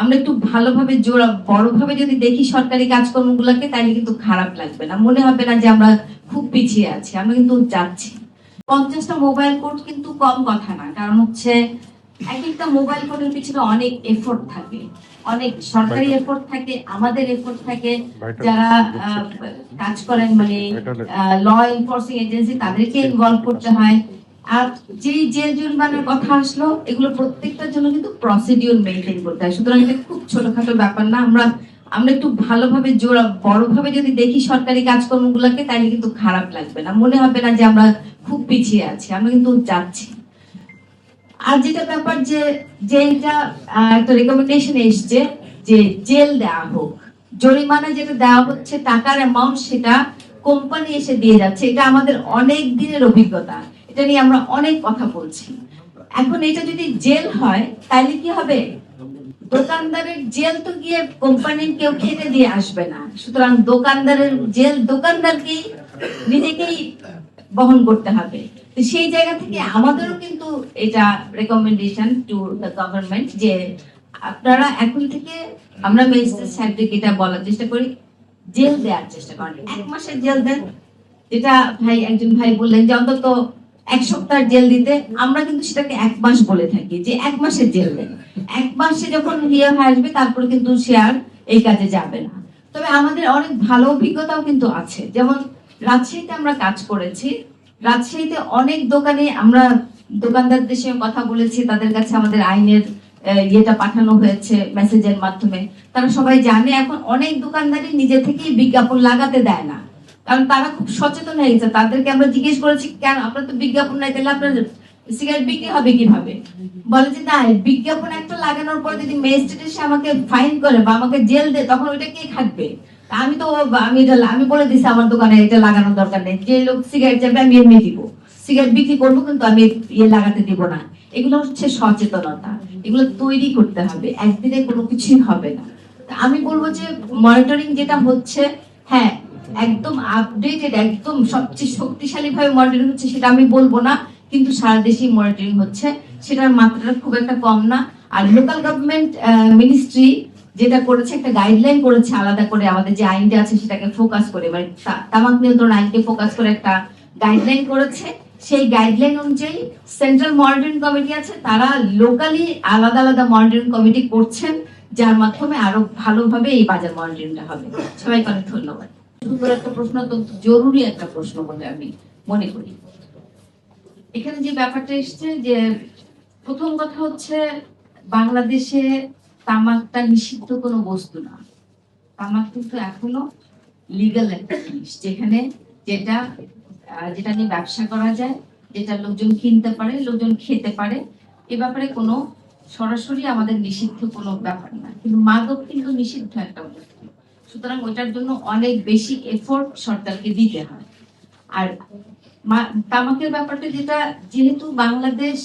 আমরা একটু ভালোভাবে জোড়া বড়ভাবে যদি দেখি সরকারি কাজকর্মগুলোকে তাহলে কিন্তু খারাপ লাগবে না। মনে হবে না যে আমরা খুব পিছিয়ে আছি আমরা কিন্তু যাচ্ছি। পঞ্চাশটা মোবাইল কোড কিন্তু কম কথা না কারণ হচ্ছে এক একটা মোবাইল কোডের পিছনে অনেক এফোর্ট থাকে। অনেক সরকারি এফোর্ট থাকে আমাদের এফোর্ট থাকে। যারা কাজ করেন মানে ল এনফোর্সিং এজেন্সি তাদেরকে ইনভলভ করতে হয়। আর যে জেল জরিমানার কথা আসলো, এগুলো প্রত্যেকটার জন্য কিন্তু প্রসিডিউর মেনটেন করতে হয়। সুতরাং এটা খুব ছোটখাটো ব্যাপার না। আমরা আমরা একটু ভালোভাবে জোড়া, বড়ভাবে যদি দেখি সরকারি কাজকর্মগুলোকে, তাহলে কিন্তু খারাপ লাগবে না। মনে হবে না যে আমরা খুব পিছিয়ে আছি, আমরা কিন্তু যাচ্ছি। আর যেটা ব্যাপার যে যেটা একটা রেকমেন্ডেশন এসছে যে জেল দেওয়া হোক। জরিমানা যেটা দেওয়া হচ্ছে, টাকার অ্যামাউন্ট সেটা কোম্পানি এসে দিয়ে যাচ্ছে। এটা আমাদের অনেক দিনের অভিজ্ঞতা। এটা নিয়ে আমরা অনেক কথা বলছি। এখন এটা যদি জেল হয়, তাহলে কি হবে? দোকানদারের জেল তো গিয়ে কোম্পানির কেউ খেতে দিয়ে আসবে না। সুতরাং দোকানদারের জেল দোকানদারকেই, নিজেকেই বহন করতে হবে। সেই জায়গা থেকে আমাদেরও কিন্তু এটা রেকমেন্ডেশন টু দ্য গভর্নমেন্ট যে আপনারা এখন থেকে আমরা ম্যাজিস্ট্রেট সাহেবদেরকে এটা বলার চেষ্টা করি, জেল দেওয়ার চেষ্টা করেন। এক মাসের জেল দেন। যেটা ভাই, একজন ভাই বললেন যে অন্তত এক সপ্তাহ জেল দিতে আমরা কিন্তু সেটাকে এক মাস বলে থাকি যে এক মাসের জেল দেন। এক মাসে যখন ইয়ে হয়ে আসবে, তারপরে কিন্তু সে আর এই কাজে যাবে না। তবে আমাদের অনেক ভালো অভিজ্ঞতাও কিন্তু আছে। যেমন রাজশাহীতে আমরা কাজ করেছি। রাজশাহীতে অনেক দোকানে আমরা দোকানদারদের সঙ্গে কথা বলেছি, তাদের কাছে আমাদের আইনের ইয়েটা পাঠানো হয়েছে মেসেজের মাধ্যমে। তারা সবাই জানে, এখন অনেক দোকানদারই নিজে থেকেই বিজ্ঞাপন লাগাতে দেয় না। কারণ তারা খুব সচেতন হয়ে গেছে। তাদেরকে আমরা জিজ্ঞেস করেছি, কেন? আপনার তো বিজ্ঞাপন নাই, তাহলে আপনার সিগারেট বিক্রি হবে কীভাবে? বলে যে, না বিজ্ঞাপন একটা লাগানোর পর যদি ম্যাজিস্ট্রেট এসে আমাকে ফাইন করে বা আমাকে জেল দেয়, তখন ওইটা কে খাটবে? আমি তো, আমি এটা, আমি বলে দিছি আমার দোকানে, এটা লাগানোর দরকার নেই। যে লোক সিগারেট যাবে আমি এমনি দিব। সিগারেট বিক্রি করব, কিন্তু আমি ইয়ে লাগাতে দিব না। এগুলো হচ্ছে সচেতনতা। এগুলো তৈরি করতে হবে। একদিনে কোনো কিছুই হবে না। আমি বলব যে মনিটরিং যেটা হচ্ছে হ্যাঁ একদম আপডেটেড একদম সবচেয়ে শক্তিশালী ভাবে মনিটরিং হচ্ছে সেটা আমি বলব না, কিন্তু সারা দেশেই মনিটরিং হচ্ছে। সেটার মাত্রাটা খুব একটা কম না। আর লোকাল গভর্নমেন্ট মিনিস্ট্রি যেটা করেছে, একটা গাইডলাইন করেছে আলাদা করে আমাদের যে আইনটা আছে সেটাকে ফোকাস করে। মানে তামাক নিয়ন্ত্রণ আইনকে ফোকাস করে একটা গাইডলাইন করেছে। সেই গাইডলাইন অনুযায়ী সেন্ট্রাল মনিটরিং কমিটি আছে, তারা লোকালি আলাদা আলাদা মনিটরিং কমিটি করছেন, যার মাধ্যমে আরও ভালোভাবে এই বাজার মনিটরিংটা হবে। সবাইকে অনেক ধন্যবাদ। সুন্দর একটা প্রশ্ন, তো জরুরি একটা প্রশ্ন বলে আমি মনে করি। এখানে যে ব্যাপারটা এসছে যে, প্রথম কথা হচ্ছে বাংলাদেশে তামাকটা নিষিদ্ধ কোনো বস্তু না। তামাক কিন্তু এখনও লিগাল একটা জিনিস, যেখানে যেটা যেটা নিয়ে ব্যবসা করা যায়, যেটা লোকজন কিনতে পারে, লোকজন খেতে পারে, এ ব্যাপারে কোনো সরাসরি আমাদের নিষিদ্ধ কোনো ব্যাপার না। কিন্তু মাদক কিন্তু নিষিদ্ধ একটা বস্তু। সুতরাং ওটার জন্য অনেক বেশি এফোর্ট সরকারকে দিতে হয়। আর তামাকের ব্যাপারটা যেটা, যেহেতু বাংলাদেশ